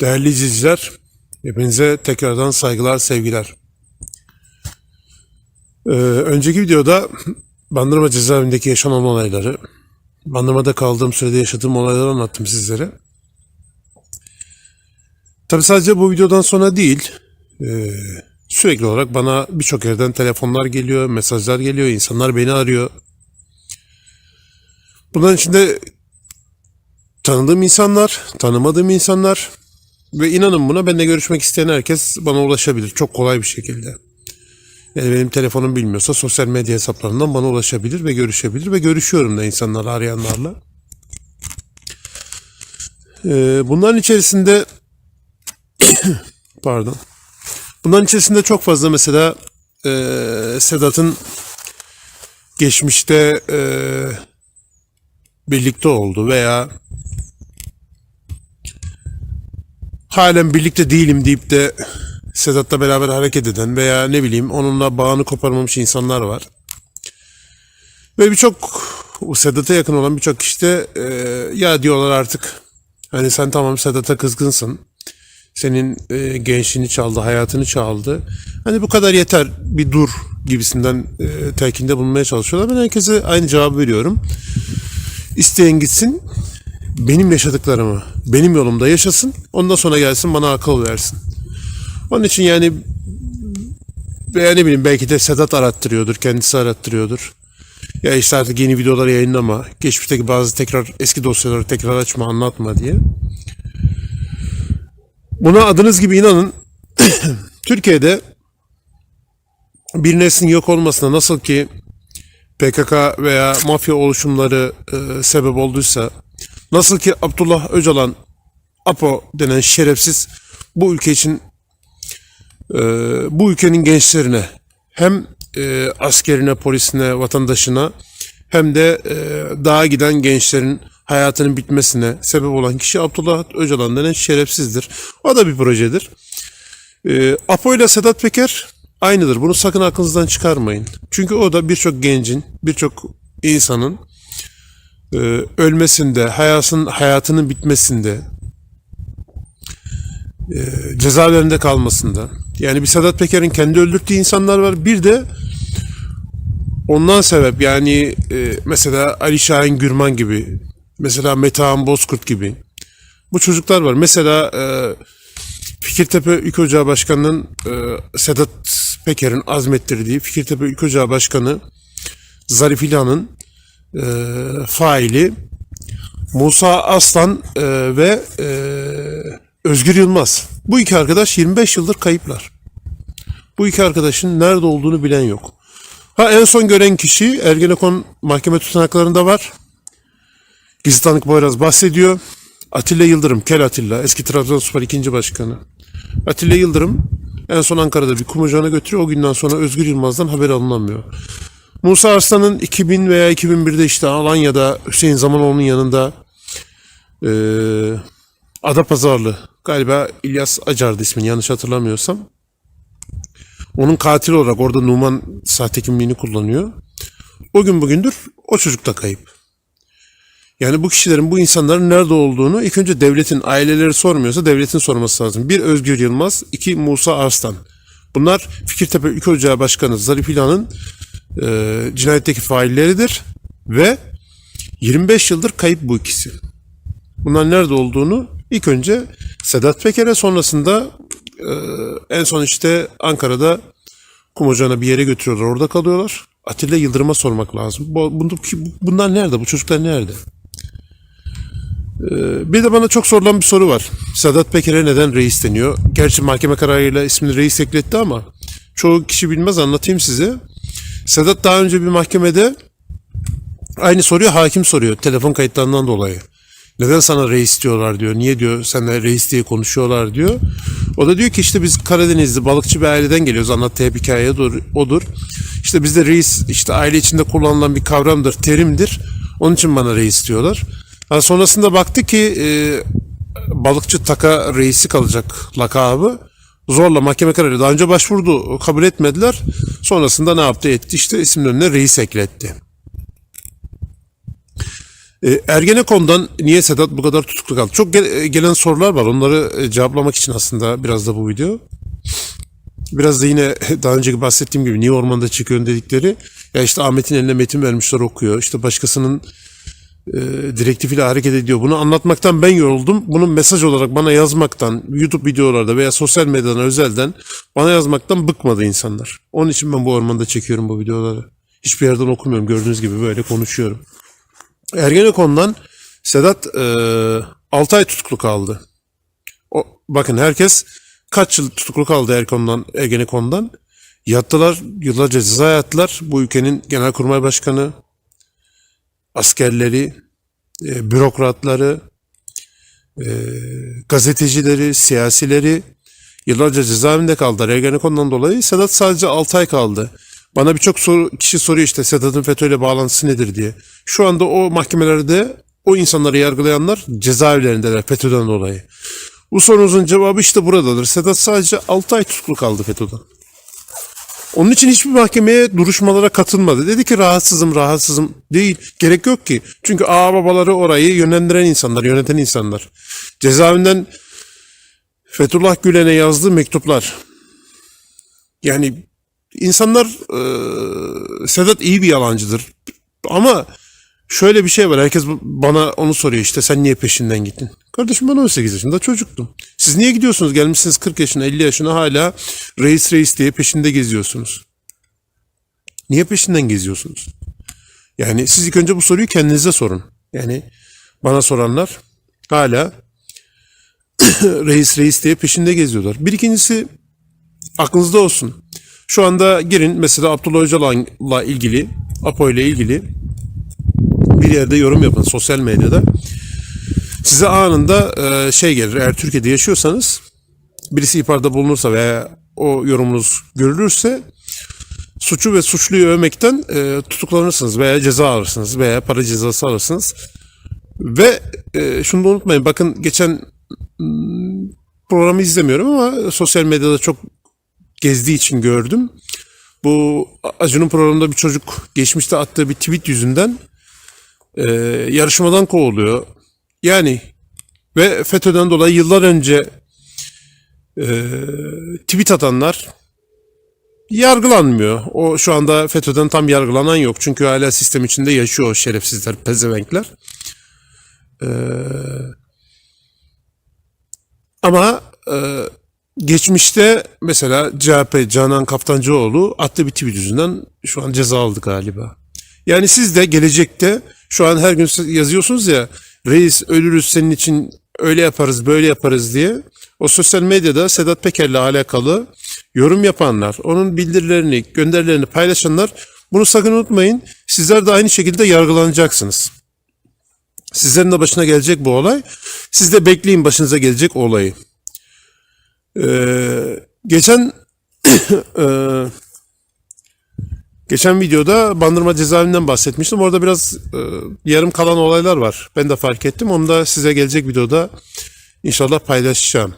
Değerli izleyiciler, hepinize tekrardan saygılar, sevgiler. Ee, önceki videoda Bandırma cezaevindeki yaşanan olayları, Bandırma'da kaldığım sürede yaşadığım olayları anlattım sizlere. Tabi sadece bu videodan sonra değil, e, sürekli olarak bana birçok yerden telefonlar geliyor, mesajlar geliyor, insanlar beni arıyor. Bunların içinde tanıdığım insanlar, tanımadığım insanlar ve inanın buna benimle görüşmek isteyen herkes bana ulaşabilir çok kolay bir şekilde. Yani benim telefonum bilmiyorsa sosyal medya hesaplarından bana ulaşabilir ve görüşebilir ve görüşüyorum da insanlarla arayanlarla. Ee, bunların içerisinde pardon. Bunların içerisinde çok fazla mesela e, Sedat'ın geçmişte e, birlikte oldu veya halen birlikte değilim deyip de Sedat'la beraber hareket eden veya ne bileyim onunla bağını koparmamış insanlar var. Ve birçok Sedat'a yakın olan birçok kişi de e, ya diyorlar artık hani sen tamam Sedat'a kızgınsın. Senin e, gençliğini çaldı, hayatını çaldı. Hani bu kadar yeter bir dur gibisinden e, telkinde bulunmaya çalışıyorlar. Ben herkese aynı cevabı veriyorum. İsteyen gitsin benim yaşadıklarımı benim yolumda yaşasın. Ondan sonra gelsin bana akıl versin. Onun için yani veya ne bileyim belki de Sedat arattırıyordur, kendisi arattırıyordur. Ya işte artık yeni videolar yayınlama, geçmişteki bazı tekrar eski dosyaları tekrar açma, anlatma diye. Buna adınız gibi inanın. Türkiye'de bir neslin yok olmasına nasıl ki PKK veya mafya oluşumları e, sebep olduysa, nasıl ki Abdullah Öcalan, APO denen şerefsiz bu ülke için e, bu ülkenin gençlerine hem e, askerine, polisine, vatandaşına hem de e, dağa giden gençlerin hayatının bitmesine sebep olan kişi Abdullah Öcalan denen şerefsizdir. O da bir projedir. E, Apo ile Sedat Peker aynıdır. Bunu sakın aklınızdan çıkarmayın. Çünkü o da birçok gencin, birçok insanın e, ölmesinde, hayatının, hayatının bitmesinde, e, cezaevlerinde kalmasında. Yani bir Sedat Peker'in kendi öldürttüğü insanlar var. Bir de ondan sebep yani e, mesela Ali Şahin Gürman gibi, mesela Metehan Bozkurt gibi bu çocuklar var. Mesela e, Fikirtepe Ülke Ocağı Başkanı'nın e, Sedat Peker'in azmettirdiği Fikirtepe Ülke Ocağı Başkanı Zarif İlhan'ın e, faili Musa Aslan e, ve e, Özgür Yılmaz. Bu iki arkadaş 25 yıldır kayıplar. Bu iki arkadaşın nerede olduğunu bilen yok. Ha en son gören kişi Ergenekon mahkeme tutanaklarında var. Gizli tanık Boyraz bahsediyor. Atilla Yıldırım, Kel Atilla, eski Trabzonspor ikinci başkanı. Atilla Yıldırım en son Ankara'da bir kum ocağına götürüyor. O günden sonra Özgür Yılmaz'dan haber alınamıyor. Musa Arslan'ın 2000 veya 2001'de işte Alanya'da Hüseyin Zamanoğlu'nun yanında eee Adapazarlı galiba İlyas Acar'dı ismini yanlış hatırlamıyorsam. Onun katili olarak orada Numan sahte kimliğini kullanıyor. O gün bugündür o çocuk da kayıp. Yani bu kişilerin, bu insanların nerede olduğunu ilk önce devletin, aileleri sormuyorsa devletin sorması lazım. Bir Özgür Yılmaz, iki Musa Arslan. Bunlar Fikirtepe Ülke Ocağı Başkanı Zarif İlhan'ın e, cinayetteki failleridir ve 25 yıldır kayıp bu ikisi. Bunlar nerede olduğunu ilk önce Sedat Peker'e sonrasında e, en son işte Ankara'da kum ocağına bir yere götürüyorlar. Orada kalıyorlar. Atilla Yıldırım'a sormak lazım. Bunlar nerede? Bu çocuklar nerede? E, bir de bana çok sorulan bir soru var. Sedat Peker'e neden reis deniyor? Gerçi mahkeme kararıyla ismini reis ekletti ama çoğu kişi bilmez anlatayım size. Sedat daha önce bir mahkemede aynı soruyu hakim soruyor telefon kayıtlarından dolayı. Neden sana reis diyorlar diyor. Niye diyor sana reis diye konuşuyorlar diyor. O da diyor ki işte biz Karadenizli balıkçı bir aileden geliyoruz. Anlattığı hep hikaye odur. İşte bizde reis işte aile içinde kullanılan bir kavramdır, terimdir. Onun için bana reis diyorlar. Ha, sonrasında baktı ki e, balıkçı taka reisi kalacak lakabı. Zorla mahkeme kararı daha önce başvurdu. Kabul etmediler. Sonrasında ne yaptı etti işte önüne reis ekletti. E, Ergenekon'dan niye Sedat bu kadar tutuklu kaldı? Çok e, gelen sorular var. Onları e, cevaplamak için aslında biraz da bu video. Biraz da yine daha önceki bahsettiğim gibi niye ormanda çıkıyorsun dedikleri. Ya işte Ahmet'in eline metin vermişler okuyor. İşte başkasının e, direktifiyle hareket ediyor. Bunu anlatmaktan ben yoruldum. Bunu mesaj olarak bana yazmaktan, YouTube videolarda veya sosyal medyadan özelden bana yazmaktan bıkmadı insanlar. Onun için ben bu ormanda çekiyorum bu videoları. Hiçbir yerden okumuyorum. Gördüğünüz gibi böyle konuşuyorum. Ergenekon'dan Sedat e, 6 ay tutuklu kaldı. O, bakın herkes kaç yıl tutuklu kaldı Erkon'dan, Ergenekon'dan. Yattılar, yıllarca ceza yattılar. Bu ülkenin genelkurmay başkanı, askerleri, e, bürokratları, e, gazetecileri, siyasileri yıllarca cezaevinde kaldılar. Ergenekon'dan dolayı Sedat sadece 6 ay kaldı. Bana birçok soru, kişi soruyor işte Sedat'ın FETÖ'yle bağlantısı nedir diye. Şu anda o mahkemelerde o insanları yargılayanlar cezaevlerindeler FETÖ'den dolayı. Bu sorunuzun cevabı işte buradadır. Sedat sadece 6 ay tutuklu kaldı FETÖ'den. Onun için hiçbir mahkemeye duruşmalara katılmadı. Dedi ki rahatsızım, rahatsızım. Değil. Gerek yok ki. Çünkü ağ babaları orayı yönlendiren insanlar, yöneten insanlar. Cezaevinden Fethullah Gülen'e yazdığı mektuplar. Yani insanlar eee, Sedat iyi bir yalancıdır. Ama şöyle bir şey var. Herkes bana onu soruyor işte sen niye peşinden gittin? Kardeşim ben 18 yaşında çocuktum. Siz niye gidiyorsunuz? Gelmişsiniz 40 yaşına 50 yaşına hala reis reis diye peşinde geziyorsunuz. Niye peşinden geziyorsunuz? Yani siz ilk önce bu soruyu kendinize sorun. Yani bana soranlar hala reis reis diye peşinde geziyorlar. Bir ikincisi aklınızda olsun. Şu anda girin mesela Abdullah Öcalan'la ilgili, Apo ile ilgili bir yerde yorum yapın sosyal medyada. Size anında e, şey gelir. Eğer Türkiye'de yaşıyorsanız birisi ihbarda bulunursa veya o yorumunuz görülürse suçu ve suçluyu övmekten e, tutuklanırsınız veya ceza alırsınız veya para cezası alırsınız. Ve e, şunu da unutmayın. Bakın geçen hmm, programı izlemiyorum ama sosyal medyada çok gezdiği için gördüm. Bu Acun'un programında bir çocuk geçmişte attığı bir tweet yüzünden e, yarışmadan kovuluyor. Yani ve FETÖ'den dolayı yıllar önce e, tweet atanlar yargılanmıyor. O şu anda FETÖ'den tam yargılanan yok. Çünkü hala sistem içinde yaşıyor şerefsizler, pezevenkler. E, ama e, geçmişte mesela CHP Canan Kaftancıoğlu attığı bir tweet yüzünden şu an ceza aldı galiba. Yani siz de gelecekte şu an her gün yazıyorsunuz ya reis ölürüz senin için öyle yaparız böyle yaparız diye. O sosyal medyada Sedat Peker'le alakalı yorum yapanlar, onun bildirilerini, gönderilerini paylaşanlar bunu sakın unutmayın. Sizler de aynı şekilde yargılanacaksınız. Sizlerin de başına gelecek bu olay. Siz de bekleyin başınıza gelecek olayı. Ee, geçen eee Geçen videoda Bandırma cezaevinden bahsetmiştim. Orada biraz e, yarım kalan olaylar var. Ben de fark ettim. Onu da size gelecek videoda inşallah paylaşacağım.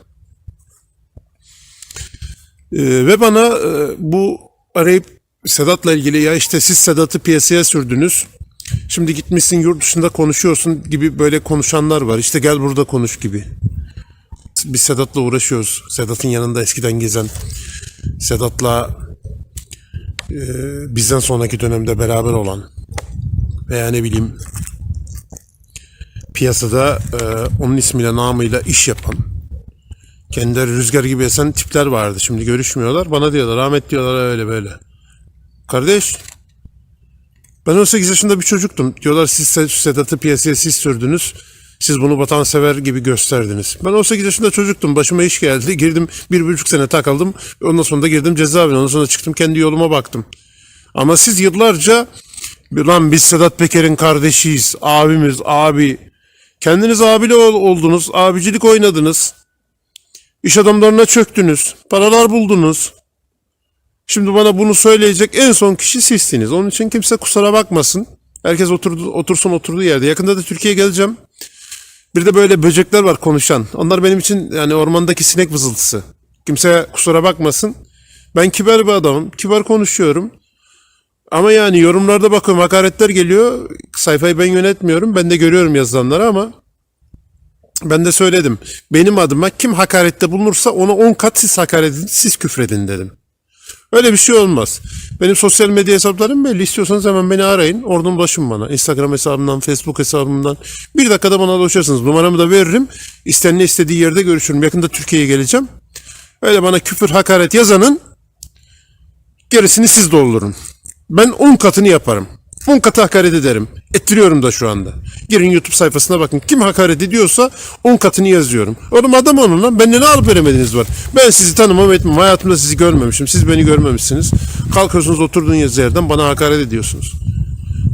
E, ve bana e, bu arayıp Sedat'la ilgili ya işte siz Sedat'ı piyasaya sürdünüz. Şimdi gitmişsin yurt dışında konuşuyorsun gibi böyle konuşanlar var. İşte gel burada konuş gibi. Biz Sedat'la uğraşıyoruz. Sedat'ın yanında eskiden gezen Sedat'la bizden sonraki dönemde beraber olan veya ne bileyim piyasada e, onun ismiyle namıyla iş yapan kendileri rüzgar gibi esen tipler vardı. Şimdi görüşmüyorlar. Bana diyorlar Ahmet diyorlar öyle böyle. Kardeş ben 18 yaşında bir çocuktum. Diyorlar siz Sed- Sedat'ı piyasaya siz sürdünüz. Siz bunu vatansever gibi gösterdiniz. Ben 18 yaşında çocuktum. Başıma iş geldi. Girdim bir buçuk sene takıldım. Ondan sonra da girdim cezaevine. Ondan sonra çıktım kendi yoluma baktım. Ama siz yıllarca lan biz Sedat Peker'in kardeşiyiz. Abimiz, abi. Kendiniz abili ol- oldunuz. Abicilik oynadınız. İş adamlarına çöktünüz. Paralar buldunuz. Şimdi bana bunu söyleyecek en son kişi sizsiniz. Onun için kimse kusura bakmasın. Herkes oturdu, otursun oturduğu yerde. Yakında da Türkiye'ye geleceğim. Bir de böyle böcekler var konuşan. Onlar benim için yani ormandaki sinek vızıltısı. Kimse kusura bakmasın. Ben kibar bir adamım. Kibar konuşuyorum. Ama yani yorumlarda bakıyorum hakaretler geliyor. Sayfayı ben yönetmiyorum. Ben de görüyorum yazılanları ama ben de söyledim. Benim adıma kim hakarette bulunursa ona 10 kat siz hakaret edin, siz küfredin dedim. Öyle bir şey olmaz. Benim sosyal medya hesaplarım belli. İstiyorsanız hemen beni arayın. Oradan ulaşın bana. Instagram hesabımdan, Facebook hesabımdan. Bir dakikada bana ulaşırsınız. Numaramı da veririm. İsteyen ne istediği yerde görüşürüm. Yakında Türkiye'ye geleceğim. Öyle bana küfür, hakaret yazanın gerisini siz doldurun. Ben 10 katını yaparım. 10 katı hakaret ederim. Ettiriyorum da şu anda. Girin YouTube sayfasına bakın. Kim hakaret ediyorsa 10 katını yazıyorum. Oğlum adam olun lan. Bende ne alıp veremediniz var. Ben sizi tanımam etmem. Hayatımda sizi görmemişim. Siz beni görmemişsiniz. Kalkıyorsunuz oturduğunuz yerden bana hakaret ediyorsunuz.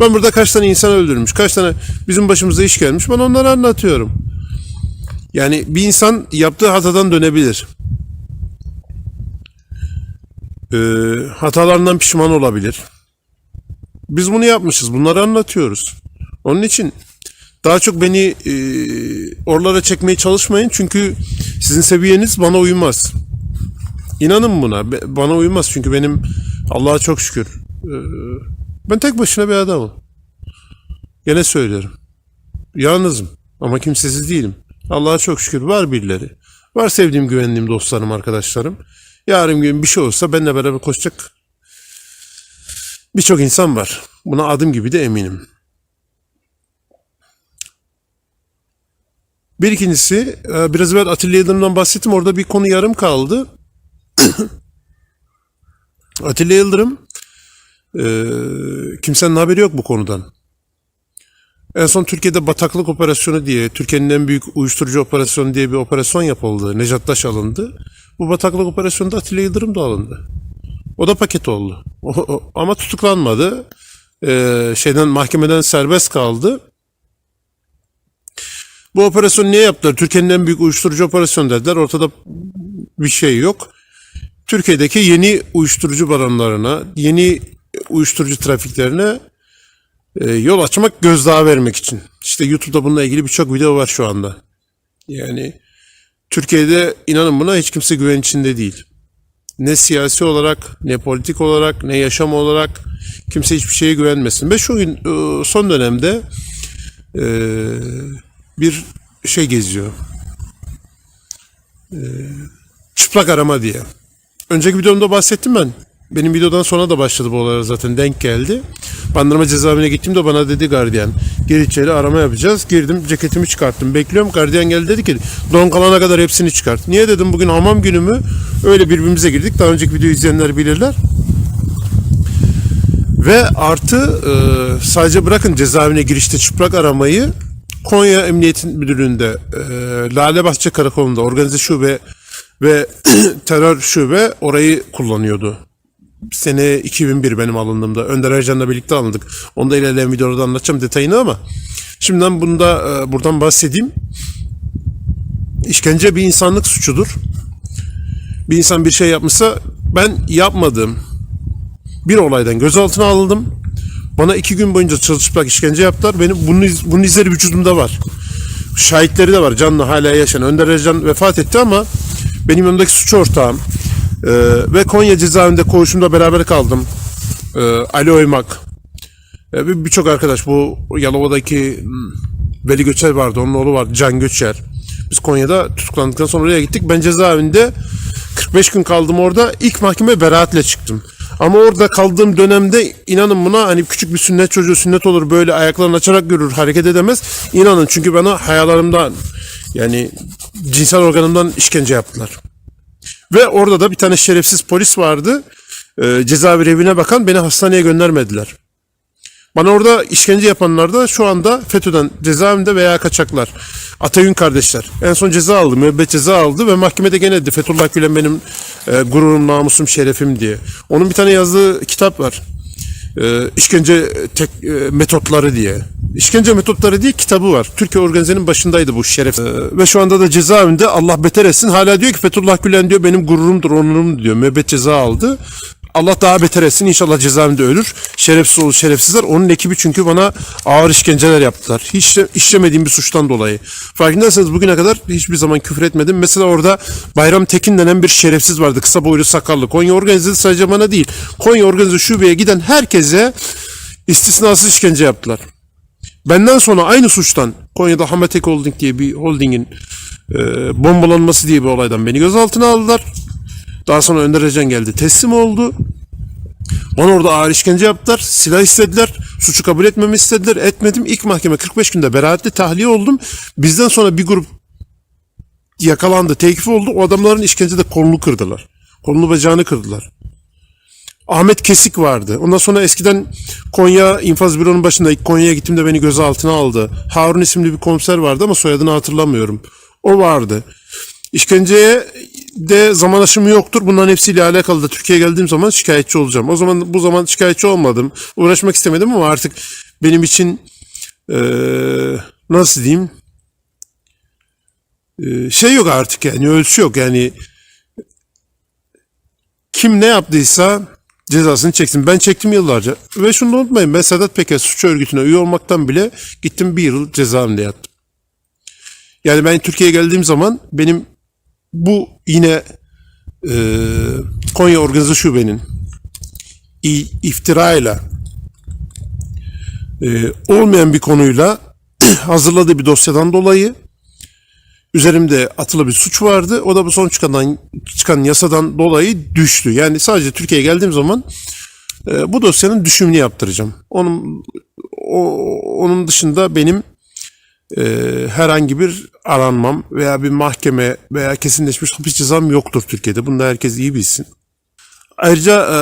Ben burada kaç tane insan öldürmüş. Kaç tane bizim başımıza iş gelmiş. Ben onları anlatıyorum. Yani bir insan yaptığı hatadan dönebilir. Ee, hatalarından pişman olabilir. Biz bunu yapmışız. Bunları anlatıyoruz. Onun için daha çok beni e, oralara çekmeye çalışmayın. Çünkü sizin seviyeniz bana uymaz. İnanın buna. Bana uymaz. Çünkü benim Allah'a çok şükür. e, ben tek başına bir adamım. Gene söylüyorum. Yalnızım. Ama kimsesiz değilim. Allah'a çok şükür var birileri. Var sevdiğim, güvendiğim dostlarım, arkadaşlarım. Yarın gün bir şey olsa benimle beraber koşacak Birçok insan var. Buna adım gibi de eminim. Bir ikincisi, e, biraz evvel Atilla Yıldırım'dan bahsettim. Orada bir konu yarım kaldı. Atilla Yıldırım, e, kimsenin haberi yok bu konudan. En son Türkiye'de bataklık operasyonu diye, Türkiye'nin en büyük uyuşturucu operasyonu diye bir operasyon yapıldı. Necat Taş alındı. Bu bataklık operasyonunda Atilla Yıldırım da alındı. O da paket oldu. Ama tutuklanmadı. Ee, şeyden mahkemeden serbest kaldı. Bu operasyonu niye yaptılar? Türkiye'nin en büyük uyuşturucu operasyonu dediler. Ortada bir şey yok. Türkiye'deki yeni uyuşturucu baronlarına, yeni uyuşturucu trafiklerine e, yol açmak, gözdağı vermek için. İşte YouTube'da bununla ilgili birçok video var şu anda. Yani Türkiye'de inanın buna hiç kimse güven içinde değil ne siyasi olarak, ne politik olarak, ne yaşam olarak kimse hiçbir şeye güvenmesin. Ve şu gün e, son dönemde e, bir şey geziyor. E, çıplak arama diye. Önceki videomda bahsettim ben. Benim videodan sonra da başladı bu olaylar zaten denk geldi. Bandırma cezaevine gittiğimde bana dedi gardiyan gir içeri arama yapacağız. Girdim ceketimi çıkarttım. Bekliyorum gardiyan geldi dedi ki don kalana kadar hepsini çıkart. Niye dedim bugün hamam günü mü? Öyle birbirimize girdik. Daha önceki videoyu izleyenler bilirler. Ve artı e, sadece bırakın cezaevine girişte çıplak aramayı Konya Emniyet Müdürlüğü'nde e, Lale Karakolu'nda organize şube ve terör şube orayı kullanıyordu. Sene 2001 benim alındığımda. Önder Ercan'la birlikte alındık. Onu da ilerleyen videoda anlatacağım detayını ama şimdiden bunu da e, buradan bahsedeyim. İşkence bir insanlık suçudur. Bir insan bir şey yapmışsa ben yapmadığım bir olaydan gözaltına alındım. Bana iki gün boyunca çırılçıplak işkence yaptılar. Benim bunun, bunun izleri vücudumda var. Şahitleri de var. Canlı hala yaşayan. Önder Ercan vefat etti ama benim yanımdaki suç ortağım. Ee, ve Konya cezaevinde koğuşumda beraber kaldım. Ee, Ali Oymak. Ee, bir- Birçok arkadaş bu Yalova'daki Veli Göçer vardı. Onun oğlu vardı Can Göçer. Biz Konya'da tutuklandıktan sonra oraya gittik. Ben cezaevinde 45 gün kaldım orada. İlk mahkeme beraatle çıktım. Ama orada kaldığım dönemde inanın buna hani küçük bir sünnet çocuğu sünnet olur böyle ayaklarını açarak görür hareket edemez. İnanın çünkü bana hayalarımdan yani cinsel organımdan işkence yaptılar. Ve orada da bir tane şerefsiz polis vardı. Ee, cezaevi evine bakan beni hastaneye göndermediler. Bana orada işkence yapanlar da şu anda FETÖ'den cezaevinde veya kaçaklar. Atayün kardeşler. En son ceza aldı, müebbet ceza aldı ve mahkemede gene dedi Fethullah Gülen benim e, gururum, namusum, şerefim diye. Onun bir tane yazdığı kitap var. E, işkence tek, e, metotları diye. İşkence metotları diye kitabı var. Türkiye Organize'nin başındaydı bu şeref. E, ve şu anda da cezaevinde Allah beter etsin. Hala diyor ki Fethullah Gülen diyor benim gururumdur, onurumdur diyor. Müebbet ceza aldı. Allah daha beter etsin. İnşallah cezaevinde ölür. Şerefsiz olur şerefsizler. Onun ekibi çünkü bana ağır işkenceler yaptılar. Hiç işlemediğim bir suçtan dolayı. Farkındaysanız bugüne kadar hiçbir zaman küfür etmedim. Mesela orada Bayram Tekin denen bir şerefsiz vardı. Kısa boylu sakallı. Konya organize sadece bana değil. Konya organize şubeye giden herkese istisnasız işkence yaptılar. Benden sonra aynı suçtan Konya'da Hametek Holding diye bir holdingin e, bombalanması diye bir olaydan beni gözaltına aldılar. Daha sonra Önder Öcan geldi teslim oldu. Bana orada ağır işkence yaptılar. Silah istediler. Suçu kabul etmemi istediler. Etmedim. İlk mahkeme 45 günde beraatli tahliye oldum. Bizden sonra bir grup yakalandı. Tekif oldu. O adamların işkencede kolunu kırdılar. Kolunu bacağını kırdılar. Ahmet Kesik vardı. Ondan sonra eskiden Konya infaz büronun başında ilk Konya'ya gittiğimde beni gözaltına aldı. Harun isimli bir komiser vardı ama soyadını hatırlamıyorum. O vardı. İşkenceye de zaman aşımı yoktur. Bunların hepsiyle alakalı da Türkiye'ye geldiğim zaman şikayetçi olacağım. O zaman bu zaman şikayetçi olmadım. Uğraşmak istemedim ama artık benim için eee, nasıl diyeyim Eee, şey yok artık yani ölçü yok yani kim ne yaptıysa cezasını çeksin. Ben çektim yıllarca. Ve şunu unutmayın ben Sedat Peker suç örgütüne üye olmaktan bile gittim bir yıl cezaevinde yattım. Yani ben Türkiye'ye geldiğim zaman benim bu yine e, Konya Organize Şube'nin iftirayla e, olmayan bir konuyla hazırladığı bir dosyadan dolayı üzerimde atılı bir suç vardı. O da bu son çıkan, çıkan yasadan dolayı düştü. Yani sadece Türkiye'ye geldiğim zaman e, bu dosyanın düşümünü yaptıracağım. Onun o, onun dışında benim e, herhangi bir aranmam veya bir mahkeme veya kesinleşmiş hapis cezam yoktur Türkiye'de. Bunu da herkes iyi bilsin. Ayrıca e,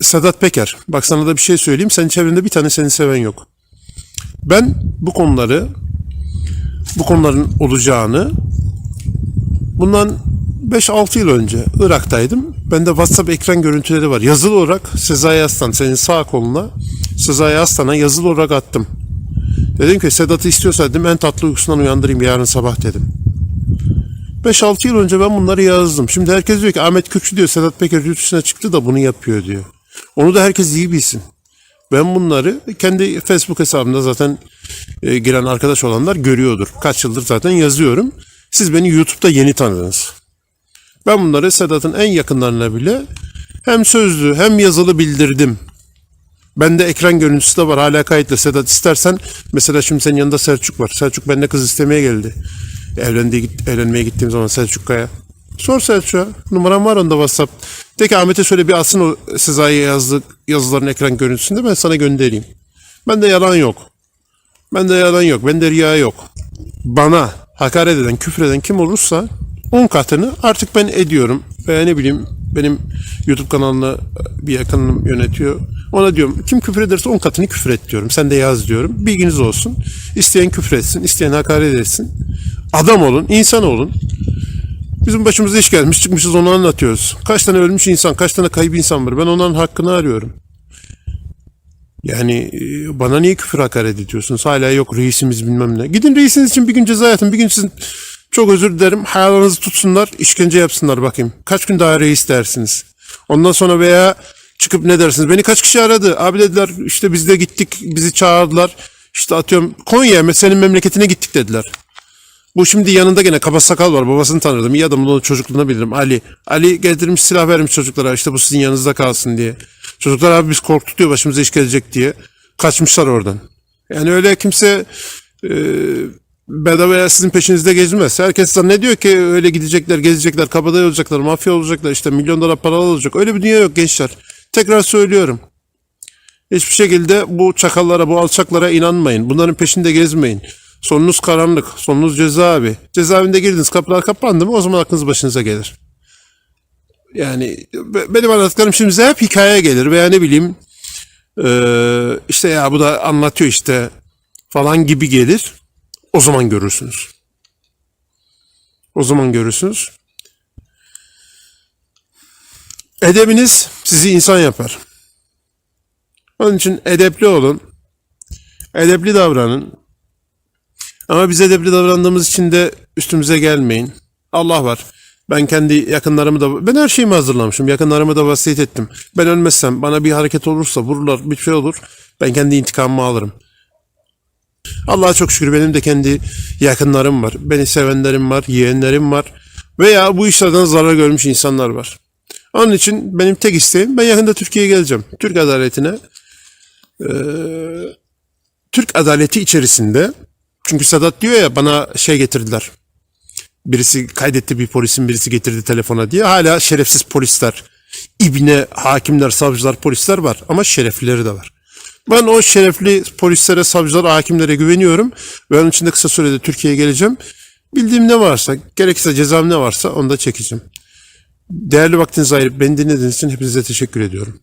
Sedat Peker, bak sana da bir şey söyleyeyim. Senin çevrende bir tane seni seven yok. Ben bu konuları, bu konuların olacağını bundan 5-6 yıl önce Irak'taydım. Bende WhatsApp ekran görüntüleri var. Yazılı olarak Sezai Aslan, senin sağ koluna Sezai Aslan'a yazılı olarak attım. Dedim ki Sedat'ı istiyorsa dedim en tatlı uykusundan uyandırayım yarın sabah dedim. 5-6 yıl önce ben bunları yazdım. Şimdi herkes diyor ki Ahmet Kürkçü diyor Sedat Peker yurt çıktı da bunu yapıyor diyor. Onu da herkes iyi bilsin. Ben bunları kendi Facebook hesabımda zaten e, giren arkadaş olanlar görüyordur. Kaç yıldır zaten yazıyorum. Siz beni YouTube'da yeni tanıdınız. Ben bunları Sedat'ın en yakınlarına bile hem sözlü hem yazılı bildirdim. Bende ekran görüntüsü de var hala kayıtlı. Sedat istersen mesela şimdi senin yanında Selçuk var. Selçuk bende kız istemeye geldi. Evlendi, evlenmeye gittiğim zaman Selçuk Kaya. Sor Selçuk'a. Numaram var onda WhatsApp. De ki Ahmet'e şöyle bir alsın o Sezai'ye yazdık yazıların ekran görüntüsünde ben sana göndereyim. Bende yalan yok. Bende yalan yok. Bende riya yok. Bana hakaret eden, küfür eden kim olursa 10 katını artık ben ediyorum. Veya ne bileyim benim YouTube kanalını bir yakınım yönetiyor. Ona diyorum kim küfür ederse 10 katını küfür et diyorum. Sen de yaz diyorum. Bilginiz olsun. İsteyen küfür etsin, isteyen hakaret etsin. Adam olun, insan olun. Bizim başımıza iş gelmiş çıkmışız onu anlatıyoruz. Kaç tane ölmüş insan, kaç tane kayıp insan var. Ben onların hakkını arıyorum. Yani e, bana niye küfür hakaret ediyorsunuz? Hala yok reisimiz bilmem ne. Gidin reisiniz için bir gün ceza yatın. Bir gün sizin çok özür dilerim hayalınızı tutsunlar, işkence yapsınlar bakayım. Kaç gün daha reis dersiniz. Ondan sonra veya çıkıp ne dersiniz? Beni kaç kişi aradı? Abi dediler işte biz de gittik, bizi çağırdılar. İşte atıyorum Konya'ya, senin memleketine gittik dediler. Bu şimdi yanında gene kaba sakal var. Babasını tanırdım. İyi adam onu çocukluğuna bilirim. Ali. Ali getirmiş silah vermiş çocuklara. İşte bu sizin yanınızda kalsın diye. Çocuklar abi biz korktuk diyor başımıza iş gelecek diye. Kaçmışlar oradan. Yani öyle kimse e, bedavaya sizin peşinizde gezmez. Herkes zannediyor ki öyle gidecekler, gezecekler, kabadayı olacaklar, mafya olacaklar, işte milyon dolar paralar olacak. Öyle bir dünya yok gençler. Tekrar söylüyorum. Hiçbir şekilde bu çakallara, bu alçaklara inanmayın. Bunların peşinde gezmeyin. Sonunuz karanlık, sonunuz cezaevi. Cezaevinde girdiniz, kapılar kapandı mı o zaman aklınız başınıza gelir. Yani be- benim anlattıklarım şimdi hep hikaye gelir veya ne bileyim işte ya bu da anlatıyor işte falan gibi gelir. O zaman görürsünüz. O zaman görürsünüz. Edebiniz sizi insan yapar. Onun için edepli olun. Edepli davranın. Ama biz edepli davrandığımız için de üstümüze gelmeyin. Allah var. Ben kendi yakınlarımı da ben her şeyimi hazırlamışım. Yakınlarımı da vasiyet ettim. Ben ölmezsem bana bir hareket olursa vururlar bir şey olur. Ben kendi intikamımı alırım. Allah'a çok şükür benim de kendi yakınlarım var. Beni sevenlerim var, yeğenlerim var. Veya bu işlerden zarar görmüş insanlar var. Onun için benim tek isteğim ben yakında Türkiye'ye geleceğim. Türk adaletine Türk adaleti içerisinde çünkü Sadat diyor ya bana şey getirdiler. Birisi kaydetti bir polisin birisi getirdi telefona diye. Hala şerefsiz polisler, ibne hakimler, savcılar, polisler var ama şereflileri de var. Ben o şerefli polislere, savcılara, hakimlere güveniyorum. Ve onun için de kısa sürede Türkiye'ye geleceğim. Bildiğim ne varsa, gerekirse cezam ne varsa onu da çekeceğim. Değerli vaktinizi ayırıp beni dinlediğiniz için hepinize teşekkür ediyorum.